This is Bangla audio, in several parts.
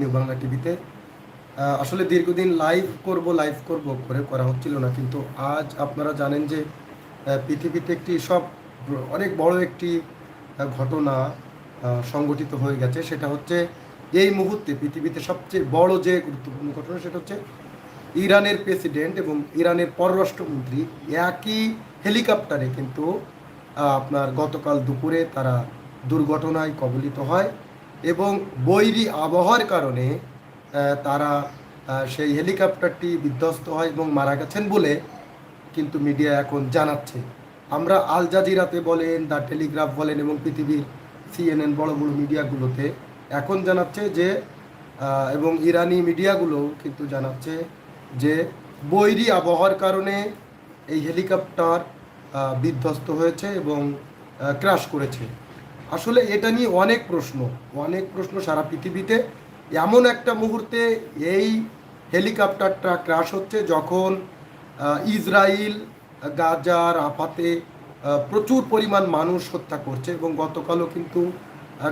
নিউ বাংলা টিভিতে। আসলে দীর্ঘদিন লাইভ করব লাইভ করব, করে করা হচ্ছিল না, কিন্তু আজ আপনারা জানেন যে পৃথিবীতে একটি সব অনেক বড় একটি ঘটনা সংগঠিত হয়ে গেছে। সেটা হচ্ছে এই মুহূর্তে পৃথিবীতে সবচেয়ে বড় যে গুরুত্বপূর্ণ ঘটনা, সেটা হচ্ছে ইরানের প্রেসিডেন্ট এবং ইরানের পররাষ্ট্রমন্ত্রী একই হেলিকপ্টারে কিন্তু আপনার গতকাল দুপুরে তারা দুর্ঘটনায় কবলিত হয়। এবং বৈরী আবহাওয়ার কারণে তারা সেই হেলিকপ্টারটি বিধ্বস্ত হয় এবং মারা গেছেন বলে কিন্তু মিডিয়া এখন জানাচ্ছে। আমরা আল জাজিরাতে বলেন, দ্য টেলিগ্রাফ বলেন এবং পৃথিবীর সিএনএন বড় বড় মিডিয়াগুলোতে এখন জানাচ্ছে যে এবং ইরানি মিডিয়াগুলো কিন্তু জানাচ্ছে যে, বৈরী আবহাওয়ার কারণে এই হেলিকপ্টার বিধ্বস্ত হয়েছে এবং ক্রাশ করেছে। আসলে এটা নিয়ে অনেক প্রশ্ন অনেক প্রশ্ন সারা পৃথিবীতে। এমন একটা মুহূর্তে এই হেলিকপ্টারটা ক্রাশ হচ্ছে যখন ইসরায়েল গাজা, রাফাতে প্রচুর পরিমাণ মানুষ হত্যা করছে এবং গতকালও কিন্তু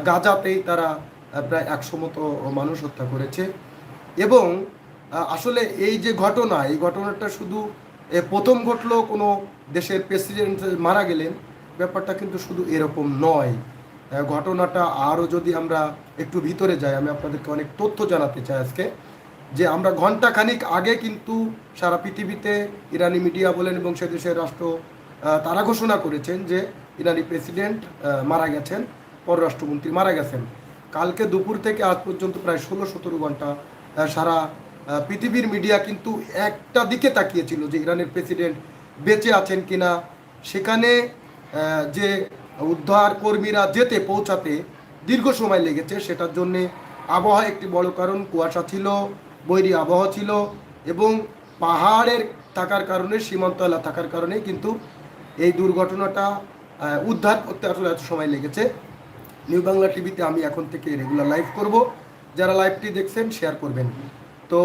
গাজাতেই তারা প্রায় একশো মতো মানুষ হত্যা করেছে। এবং আসলে এই যে ঘটনা, এই ঘটনাটা শুধু প্রথম ঘটলো কোনো দেশের প্রেসিডেন্ট মারা গেলেন, ব্যাপারটা কিন্তু শুধু এরকম নয়। ঘটনাটা আরও যদি আমরা একটু ভিতরে যাই, আমি আপনাদেরকে অনেক তথ্য জানাতে চাই আজকে। যে আমরা ঘণ্টা খানিক আগে কিন্তু সারা পৃথিবীতে ইরানি মিডিয়া বলেন এবং সে দেশের রাষ্ট্র তারা ঘোষণা করেছেন যে ইরানি প্রেসিডেন্ট মারা গেছেন, পররাষ্ট্রমন্ত্রী মারা গেছেন। কালকে দুপুর থেকে আজ পর্যন্ত প্রায় ষোলো সতেরো ঘণ্টা সারা পৃথিবীর মিডিয়া কিন্তু একটা দিকে তাকিয়েছিল যে ইরানের প্রেসিডেন্ট বেঁচে আছেন কিনা। সেখানে যে উদ্ধার কর্মীরা যেতে পৌঁছাতে দীর্ঘ সময় লেগেছে। সেটার জন্যে আবহাওয়া একটি বড় কারণ। কুয়াশা ছিল, বৈরী আবহাওয়া ছিল এবং পাহাড়ের থাকার কারণে, সীমান্ত এলাকা থাকার কারণে কিন্তু এই দুর্ঘটনাটা উদ্ধার করতে আসলে এত সময় লেগেছে। নিউ বাংলা টিভিতে আমি এখন থেকে রেগুলার লাইভ করব। যারা লাইভটি দেখছেন শেয়ার করবেন। তো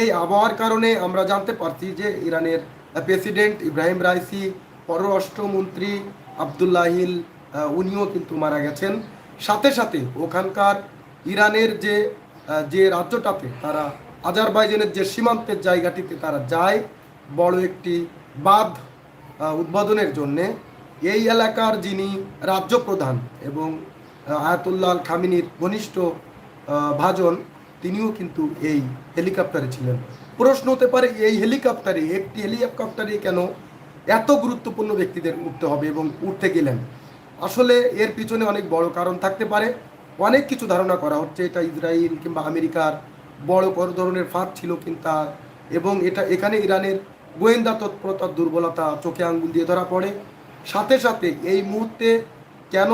এই আবহাওয়ার কারণে আমরা জানতে পারছি যে ইরানের প্রেসিডেন্ট ইব্রাহিম রাইসি পররাষ্ট্রমন্ত্রী আবদুল্লাহিল উনিও কিন্তু মারা গেছেন। সাথে সাথে ওখানকার ইরানের যে যে রাজ্যটাতে তারা আজারবাইজানের যে সীমান্তের জায়গাটিতে তারা যায়, বড় একটি বাঁধ উদ্বোধনের জন্যে, এই এলাকার যিনি রাজ্য প্রধান এবং আয়াতুল্লাহ খামিনির ঘনিষ্ঠ ভাজন, তিনিও কিন্তু এই হেলিকপ্টারে ছিলেন। প্রশ্ন হতে পারে, এই হেলিকপ্টারে, একটি হেলিকপ্টারে কেন এত গুরুত্বপূর্ণ ব্যক্তিদের উঠতে হবে এবং উঠতে গেলেন। আসলে এর পিছনে অনেক বড় কারণ থাকতে পারে। অনেক কিছু ধারণা করা হচ্ছে, এটা ইসরায়েল কিংবা আমেরিকার বড় বড় ধরনের ফাঁদ ছিল কিন্তু এবং এটা এখানে ইরানের গোয়েন্দা তৎপরতার দুর্বলতা চোখে আঙ্গুল দিয়ে ধরা পড়ে। সাথে সাথে এই মুহূর্তে কেন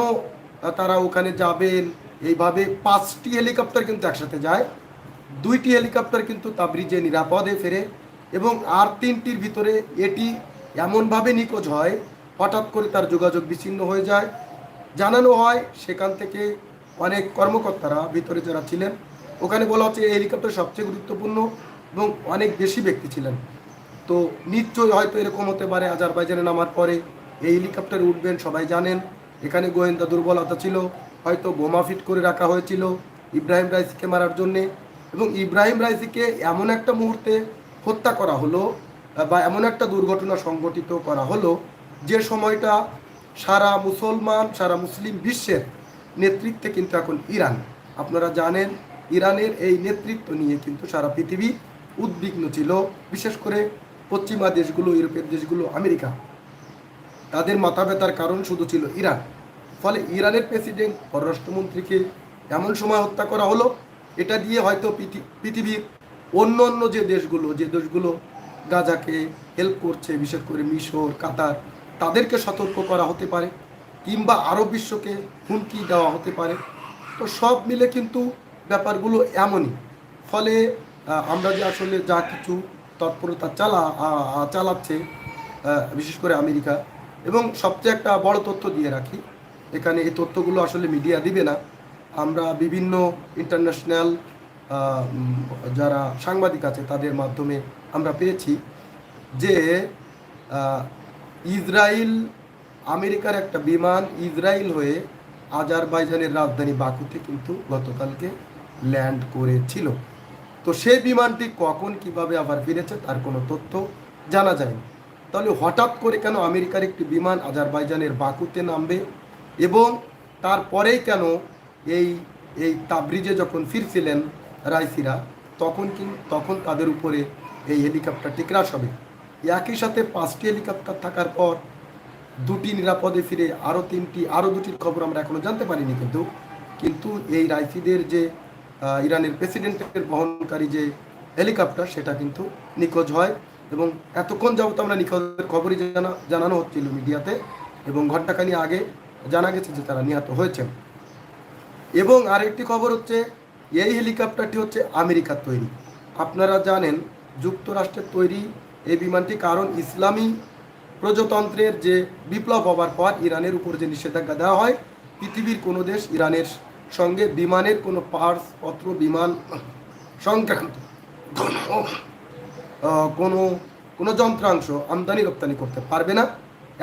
তারা ওখানে যাবেন, এইভাবে পাঁচটি হেলিকপ্টার কিন্তু একসাথে যায়। দুইটি হেলিকপ্টার কিন্তু তাবরিজে নিরাপদে ফেরে এবং আর তিনটির ভিতরে এটি এমনভাবে নিখোঁজ হয়, হঠাৎ করে তার যোগাযোগ বিচ্ছিন্ন হয়ে যায়। জানানো হয় সেখান থেকে অনেক কর্মকর্তারা ভিতরে যারা ছিলেন, ওখানে বলা হচ্ছে এই হেলিকপ্টার সবচেয়ে গুরুত্বপূর্ণ এবং অনেক বেশি ব্যক্তি ছিলেন। তো নিশ্চয়ই হয়তো এরকম হতে পারে, আজারবাইজানে নামার পরে এই হেলিকপ্টারে উঠবেন, সবাই জানেন। এখানে গোয়েন্দা দুর্বলতা ছিল, হয়তো বোমা ফিট করে রাখা হয়েছিল ইব্রাহিম রাইসিকে মারার জন্যে। এবং ইব্রাহিম রাইসিকে এমন একটা মুহূর্তে হত্যা করা হলো বা এমন একটা দুর্ঘটনা সংঘটিত করা হলো যে সময়টা সারা মুসলমান, সারা মুসলিম বিশ্বের নেতৃত্বে কিন্তু এখন ইরান। আপনারা জানেন, ইরানের এই নেতৃত্ব নিয়ে কিন্তু সারা পৃথিবী উদ্বিগ্ন ছিল, বিশেষ করে পশ্চিমা দেশগুলো, ইউরোপের দেশগুলো, আমেরিকা। তাদের মাথা ব্যথার কারণ শুধু ছিল ইরান। ফলে ইরানের প্রেসিডেন্ট, পররাষ্ট্রমন্ত্রীকে এমন সময় হত্যা করা হলো। এটা দিয়ে হয়তো পৃথিবীর অন্য অন্য যে দেশগুলো যে দেশগুলো গাজাকে হেল্প করছে, বিশেষ করে মিশর, কাতার, তাদেরকে সতর্ক করা হতে পারে কিংবা আরব বিশ্বকে হুমকি দেওয়া হতে পারে। তো সব মিলে কিন্তু ব্যাপারগুলো এমনই। ফলে আমরা যে আসলে যা কিছু তৎপরতা চালা চালাচ্ছে বিশেষ করে আমেরিকা, এবং সবচেয়ে একটা বড় তথ্য দিয়ে রাখি, এখানে এই তথ্যগুলো আসলে মিডিয়া দিবে না। আমরা বিভিন্ন ইন্টারন্যাশনাল যারা সাংবাদিক আছে, তাদের মাধ্যমে আমরা পেয়েছি যে ইসরায়েল আমেরিকার একটা বিমান ইসরায়েল হয়ে আজারবাইজানের রাজধানী বাকুতে কিন্তু গতকালকে ল্যান্ড করেছিল। তো সেই বিমানটি কখন কীভাবে আবার ফিরেছে তার কোনো তথ্য জানা যায়নি। তাহলে হঠাৎ করে কেন আমেরিকার একটি বিমান আজারবাইজানের বাকুতে নামবে এবং তারপরেই কেন এই এই তাবরিজে যখন ফিরছিলেন রাইসিরা, তখন কি তখন তাদের উপরে এই হেলিকপ্টারটি ক্রাশ হবে। একই সাথে পাঁচটি হেলিকপ্টার থাকার পর দুটি নিরাপদে ফিরে আরও তিনটি, আরও দুটির খবর আমরা এখনও জানতে পারিনি কিন্তু কিন্তু এই রাইফিদের যে ইরানের প্রেসিডেন্টের বহনকারী যে হেলিকপ্টার সেটা কিন্তু নিখোঁজ হয় এবং এতক্ষণ যাবত আমরা নিখোঁজের খবরই জানা, জানানো হচ্ছিল মিডিয়াতে এবং ঘন্টাখানি আগে জানা গেছে যে তারা নিহত হয়েছেন। এবং আরেকটি খবর হচ্ছে, এই হেলিকপ্টারটি হচ্ছে আমেরিকার তৈরি। আপনারা জানেন যুক্তরাষ্ট্রের তৈরি এই বিমানটি কারণ ইসলামী প্রজাতন্ত্রের যে বিপ্লব হবার পর ইরানের উপর যে নিষেধাজ্ঞা দেওয়া হয়, পৃথিবীর কোনো দেশ ইরানের সঙ্গে বিমানের কোনো পার্টস, পত্র, বিমান সংক্রান্ত কোনো কোনো যন্ত্রাংশ আমদানি রপ্তানি করতে পারবে না।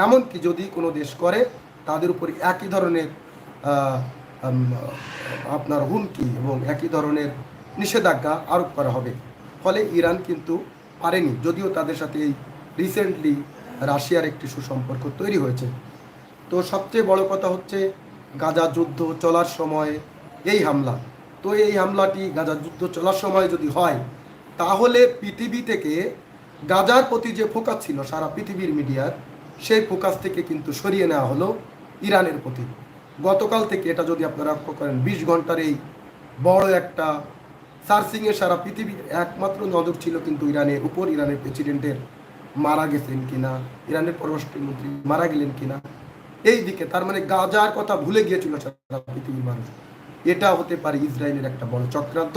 এমনকি যদি কোনো দেশ করে, তাদের উপর একই ধরনের আপনার হুমকি এবং একই ধরনের নিষেধাজ্ঞা আরোপ করা হবে। ফলে ইরান কিন্তু পারেনি, যদিও তাদের সাথে এই রিসেন্টলি রাশিয়ার একটি সুসম্পর্ক তৈরি হয়েছে। তো সবচেয়ে বড় কথা হচ্ছে গাজা যুদ্ধ চলার সময় এই হামলা। তো এই হামলাটি গাজা যুদ্ধ চলার সময় যদি হয়, তাহলে পৃথিবী থেকে গাজার প্রতি যে ফোকাস ছিল, সারা পৃথিবীর মিডিয়ার, সেই ফোকাস থেকে কিন্তু সরিয়ে নেওয়া হলো ইরানের প্রতি। গতকাল থেকে এটা যদি আপনারা লক্ষ্য করেন, বিশ ঘণ্টার এই বড় একটা সার্চিংয়ে সারা পৃথিবীর একমাত্র নজর ছিল কিন্তু ইরানের উপর, ইরানের প্রেসিডেন্টের মারা গেছেন কিনা, ইরানের পররাষ্ট্রমন্ত্রী মারা গেলেন কিনা, এই দিকে তার মানে গাজার কথা ভুলে গিয়েছিল সারা পৃথিবীর মানুষ। এটা হতে পারে ইসরায়েলের একটা বড় চক্রান্ত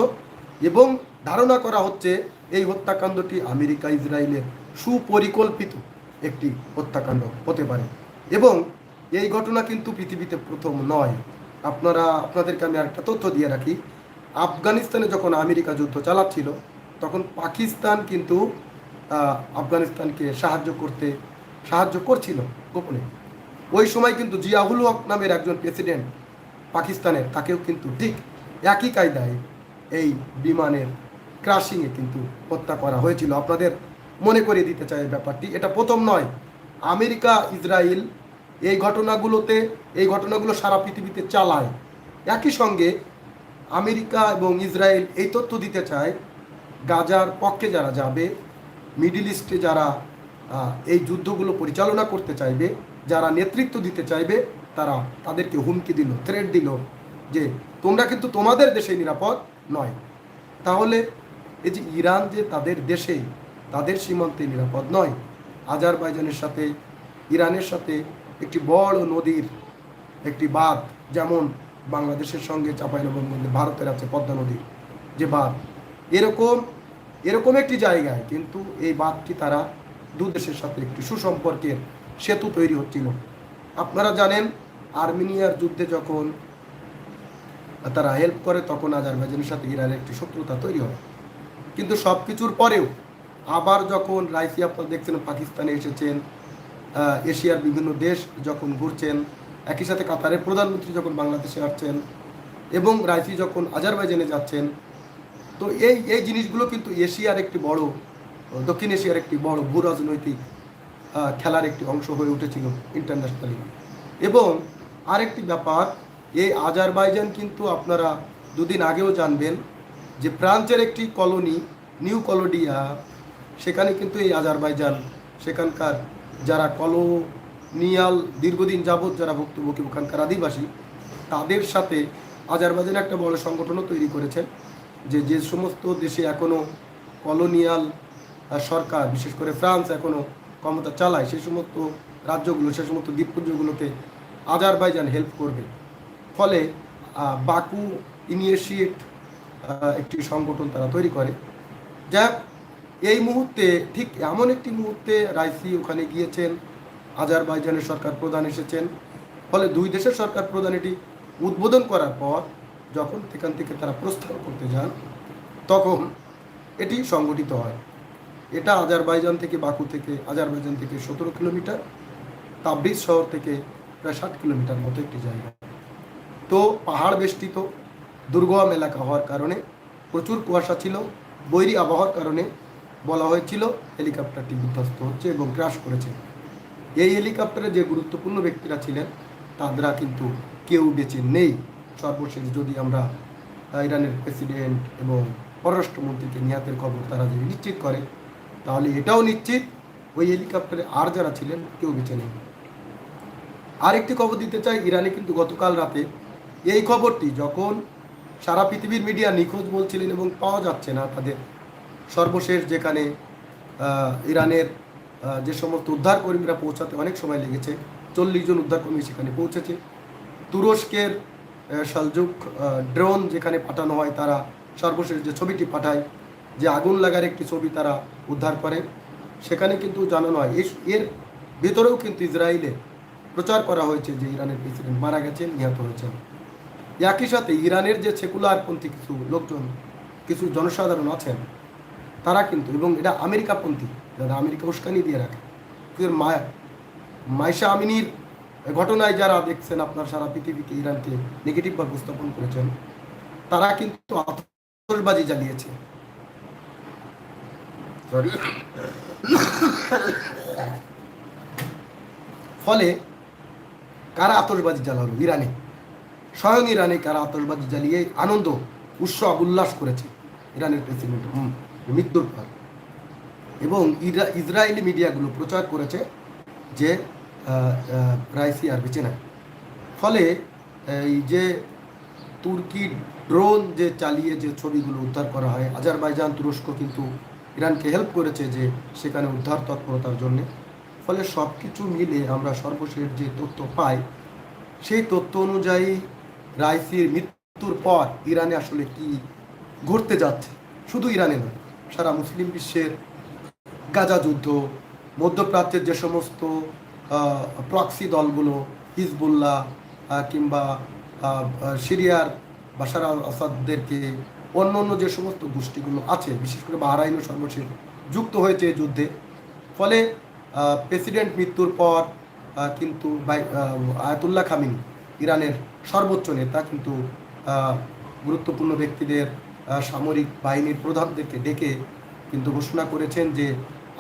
এবং ধারণা করা হচ্ছে এই হত্যাকাণ্ডটি আমেরিকা, ইসরায়েলের সুপরিকল্পিত একটি হত্যাকাণ্ড হতে পারে এবং এই ঘটনা কিন্তু পৃথিবীতে প্রথম নয়। আপনারা, আপনাদেরকে আমি একটা তথ্য দিয়ে রাখি। আফগানিস্তানে যখন আমেরিকা যুদ্ধ চালাচ্ছিল, তখন পাকিস্তান কিন্তু আফগানিস্তানকে সাহায্য করতে সাহায্য করছিল গোপনে। ওই সময় কিন্তু জিয়াউল হক নামের একজন প্রেসিডেন্ট পাকিস্তানের, তাকেও কিন্তু ঠিক একই কায়দায় এই বিমানের ক্রাশিংয়ে কিন্তু হত্যা করা হয়েছিল। আপনাদের মনে করিয়ে দিতে চাই ব্যাপারটি। এটা প্রথম নয়। আমেরিকা, ইসরায়েল এই ঘটনাগুলোতে, এই ঘটনাগুলো সারা পৃথিবীতে চালায়। একই সঙ্গে আমেরিকা এবং ইসরায়েল এই তথ্য দিতে চায়, গাজার পক্ষে যারা যাবে, মিডিল ইস্টে যারা এই যুদ্ধগুলো পরিচালনা করতে চাইবে, যারা নেতৃত্ব দিতে চাইবে, তারা তাদেরকে হুমকি দিল থ্রেট দিল যে তোমরা কিন্তু তোমাদের দেশে নিরাপদ নয়। তাহলে এই যে ইরান যে তাদের দেশে, তাদের সীমান্তে নিরাপদ নয়। আজারবাইজানের সাথে, ইরানের সাথে একটি বড় নদীর একটি বাঁধ, যেমন বাংলাদেশের সঙ্গে চাঁপাইনবাবগঞ্জে ভারতের আছে পদ্মা নদী, যে বাঁধ। এরকম এরকম একটি জায়গায় কিন্তু এই বাঁধটি তারা দেশের সাথে একটি সুসম্পর্কের সেতু তৈরি হচ্ছিল। আপনারা জানেন, আর্মেনিয়ার যুদ্ধে যখন তারা হেল্প করে, তখন আজারবাইজানের সাথে ইরানের একটি শত্রুতা তৈরি হয়। কিন্তু সব কিছুর পরেও আবার যখন রাইসি আপনারা দেখছেন, পাকিস্তানে এসেছেন এশিয়ার বিভিন্ন দেশ যখন ঘুরছেন একই সাথে কাতারের প্রধানমন্ত্রী যখন বাংলাদেশে আসছেন এবং রাইসি যখন আজারবাইজানে যাচ্ছেন, তো এই এই জিনিসগুলো কিন্তু এশিয়ার একটি বড়, দক্ষিণ এশিয়ার একটি বড় ভূ রাজনৈতিক খেলার একটি অংশ হয়ে উঠেছিল ইন্টারন্যাশনালি এবং আরেকটি ব্যাপার, এই আজারবাইজান কিন্তু আপনারা দুদিন আগেও জানবেন যে ফ্রান্সের একটি কলোনি, নিউ কলোডিয়া সেখানে কিন্তু এই আজারবাইজান, সেখানকার যারা কলোনিয়াল দীর্ঘদিন যাবৎ যারা ভুক্তভোগী ওখানকার আদিবাসী, তাদের সাথে আজারবাইজান একটা বড় সংগঠনও তৈরি করেছে, যে যে সমস্ত দেশে এখনও কলোনিয়াল সরকার, বিশেষ করে ফ্রান্স এখনও ক্ষমতা চালায়, সেই সমস্ত রাজ্যগুলো, সেই সমস্ত দ্বীপপুঞ্জগুলোকে আজারবাইজান হেল্প করবে। ফলে বাকু ইনিশিয়েট একটি সংগঠন তারা তৈরি করে। যা এই মুহূর্তে ঠিক এমন একটি মুহূর্তে রাইসি ওখানে গিয়েছেন। আজারবাইজানের সরকার প্রধান এসেছেন। ফলে দুই দেশের সরকার প্রধান এটি উদ্বোধন করার পর যখন সেখান থেকে তারা প্রস্থান করতে যান, তখন এটি সংগঠিত হয়। এটা আজারবাইজান থেকে বাকু থেকে, আজারবাইজান থেকে সতেরো কিলোমিটার, তাবরিজ শহর থেকে প্রায় ষাট কিলোমিটার মতো একটি জায়গা। তো পাহাড় বেষ্টিত, দুর্গম এলাকা হওয়ার কারণে প্রচুর কুয়াশা ছিল, বৈরী আবহাওয়ার কারণে বলা হয়েছিল, হেলিকপ্টারটি বিধ্বস্ত হচ্ছে এবং ক্র্যাশ করেছে। এই হেলিকপ্টারে যে গুরুত্বপূর্ণ ব্যক্তিরা ছিলেন তারা কিন্তু কেউ বেঁচে নেই। সর্বশেষ যদি আমরা ইরানের প্রেসিডেন্ট এবং পররাষ্ট্রমন্ত্রীকে নিহতের খবর তারা যদি নিশ্চিত করে, তাহলে এটাও নিশ্চিত, ওই হেলিকপ্টারে আর যারা ছিলেন, কেউ বেঁচে নেই। আরেকটি খবর দিতে চাই, ইরানে কিন্তু গতকাল রাতে এই খবরটি, যখন সারা পৃথিবীর মিডিয়া নিখোঁজ বলছিলেন এবং পাওয়া যাচ্ছে না তাদের, সর্বশেষ যেখানে ইরানের যে সমস্ত উদ্ধারকর্মীরা পৌঁছাতে অনেক সময় লেগেছে। চল্লিশ জন উদ্ধারকর্মী সেখানে পৌঁছেছে। তুরস্কের সালজুক ড্রোন যেখানে পাঠানো হয়, তারা সর্বশেষ যে ছবিটি পাঠায়, যে আগুন লাগার একটি ছবি তারা উদ্ধার করে। সেখানে কিন্তু জানানো হয় এর ভেতরেও কিন্তু ইসরায়েলে প্রচার করা হয়েছে যে ইরানের প্রেসিডেন্ট মারা গেছেন, নিহত হয়েছেন। একই সাথে ইরানের যে সেকুলারপন্থী কিছু লোকজন, কিছু জনসাধারণ আছেন, তারা কিন্তু, এবং এটা আমেরিকাপন্থী যারা আমেরিকা উস্কানি দিয়ে রাখে। মায়া। মাইশা আমিনীর ঘটনায় যারা দেখছেন আপনার সারা পৃথিবীকে ইরানকে নেগেটিভভাবে উপস্থাপন করেছেন, তারা কিন্তু আতশবাজি জ্বালিয়েছে। ফলে কারা আতশবাজি জ্বালালো? ইরানে। স্বয়ং ইরানে কারা আতশবাজি জ্বালিয়ে আনন্দ উৎসব উল্লাস করেছে? ইরানের প্রেসিডেন্ট মৃত্যুর পর। এবং ইসরায়েলি মিডিয়াগুলো প্রচার করেছে যে রাইসি আর বেঁচে নাই। ফলে, এই যে তুর্কি ড্রোন যে চালিয়ে যে ছবিগুলো উদ্ধার করা হয়, আজারবাইজান, তুরস্ক কিন্তু ইরানকে হেল্প করেছে যে সেখানে উদ্ধার তৎপরতার জন্যে। ফলে সব কিছু মিলে আমরা সর্বশেষ যে তথ্য পাই, সেই তথ্য অনুযায়ী রাইসির মৃত্যুর পর ইরানে আসলে কি ঘটতে যাচ্ছে? শুধু ইরানে নয়, সারা মুসলিম বিশ্বের গাজা যুদ্ধ, মধ্যপ্রাচ্যের যে সমস্ত প্রক্সি দলগুলো, হিজবুল্লাহ কিংবা সিরিয়ার আল আসাদদেরকে অন্য অন্য যে সমস্ত গোষ্ঠীগুলো আছে, বিশেষ করে বাহরাইনও সর্বশেষ, যুক্ত হয়েছে এই যুদ্ধে। ফলে প্রেসিডেন্ট মৃত্যুর পর কিন্তু আয়াতুল্লাহ খামিনি, ইরানের সর্বোচ্চ নেতা, কিন্তু গুরুত্বপূর্ণ ব্যক্তিদের সামরিক বাহিনীর প্রধানদেরকে ডেকে কিন্তু ঘোষণা করেছেন যে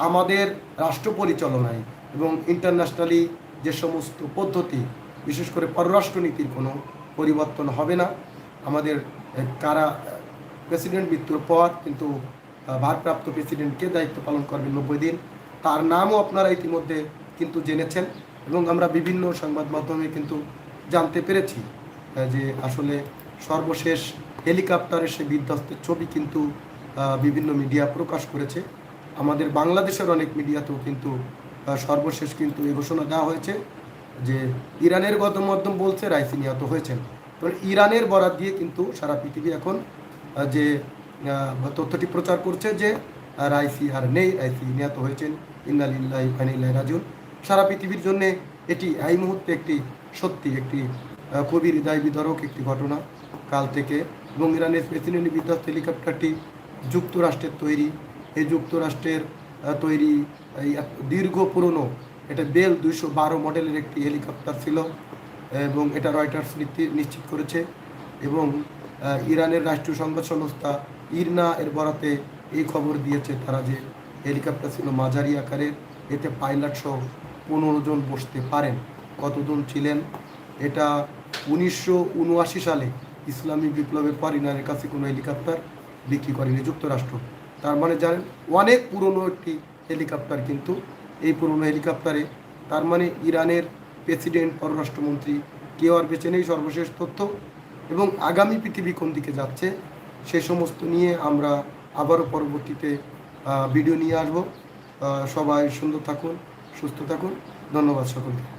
আমাদের রাষ্ট্র পরিচালনায় এবং ইন্টারন্যাশনালি যে সমস্ত পদ্ধতি, বিশেষ করে পররাষ্ট্রনীতির কোনো পরিবর্তন হবে না। আমাদের কারা প্রেসিডেন্ট মৃত্যুর পর কিন্তু ভারপ্রাপ্ত প্রেসিডেন্টকে দায়িত্ব পালন করবেন নব্বই দিন। তার নামও আপনারা ইতিমধ্যে কিন্তু জেনেছেন এবং আমরা বিভিন্ন সংবাদ মাধ্যমে কিন্তু জানতে পেরেছি যে আসলে সর্বশেষ হেলিকপ্টারের সে বিধ্বস্তের ছবি কিন্তু বিভিন্ন মিডিয়া প্রকাশ করেছে। আমাদের বাংলাদেশের অনেক মিডিয়াতেও কিন্তু সর্বশেষ কিন্তু এই ঘোষণা দেওয়া হয়েছে যে ইরানের গণমাধ্যম বলছে রাইসি নিহত হয়েছেন তো ইরানের বরাত দিয়ে কিন্তু সারা পৃথিবী এখন যে তথ্যটি প্রচার করছে যে রাইসি আর নেই, রাইসি নিহত হয়েছেন, ইন্নালিল্লাহ ফানিল্লাহ রাজুন সারা পৃথিবীর জন্য এটি এই মুহূর্তে একটি সত্যি, একটি খুবই হৃদয় বিদারক একটি ঘটনা। কাল থেকে এবং ইরানের প্রেসিডেন্ট বিধ্বস্ত হেলিকপ্টারটি যুক্তরাষ্ট্রের তৈরি এই যুক্তরাষ্ট্রের তৈরি এই দীর্ঘ পুরনো এটা বেল দুইশো বারো মডেলের একটি হেলিকপ্টার ছিল এবং এটা রয়টার্স নিশ্চিত করেছে এবং ইরানের রাষ্ট্রীয় সংবাদ সংস্থা ইরনা এর বরাতে এই খবর দিয়েছে তারা যে হেলিকপ্টার ছিল মাঝারি আকারের, এতে পাইলট সহ পনেরো জন বসতে পারেন। কতজন ছিলেন? এটা উনিশশো উনআশি সালে ইসলামী বিপ্লবের পর ইরানের কাছে কোনো হেলিকপ্টার বিক্রি করেনি যুক্তরাষ্ট্র। তার মানে জানেন, অনেক পুরনো একটি হেলিকপ্টার কিন্তু এই পুরনো হেলিকপ্টারে, তার মানে ইরানের প্রেসিডেন্ট, পররাষ্ট্রমন্ত্রী কেউ আর বেঁচে নেই, সর্বশেষ তথ্য। এবং আগামী পৃথিবী কোন দিকে যাচ্ছে, সে সমস্ত নিয়ে আমরা আবারও পরবর্তীতে ভিডিও নিয়ে আসব। সবাই সুন্দর থাকুন, সুস্থ থাকুন। ধন্যবাদ সকলকে।